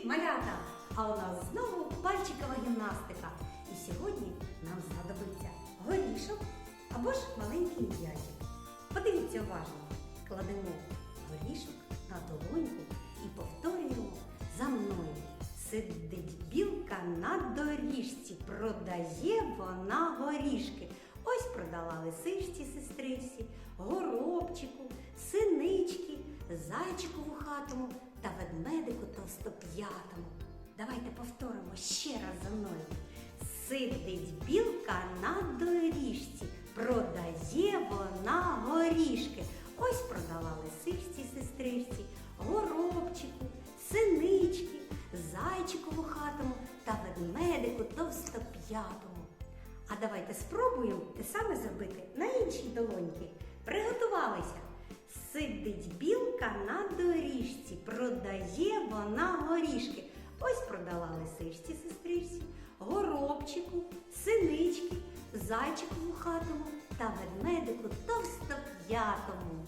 Привіт, малята! А у нас знову пальчикова гімнастика. І сьогодні нам знадобиться горішок або ж маленький м'ячик. Подивіться уважно. Кладемо горішок на долоньку і повторюємо за мною. Сидить білка на доріжці, продає вона горішки. Ось продала лисичці сестричці, горобчику, синички, зайчику вухатому та ведмедику товстоп'ятому. Давайте повторимо ще раз за мною. Сидить білка на доріжці, продає вона горішки. Ось продала лисичці сестричці, горобчику, синички, зайчику вухатому та ведмедику товстоп'ятому. А давайте спробуємо те саме зробити на іншій долоньки. Приготувалися. Сидить білка на доріжці, продає вона горішки. Ось продала лисичці сестричці, горобчику, синички, зайчику вухатому та ведмедику товстоп'ятому.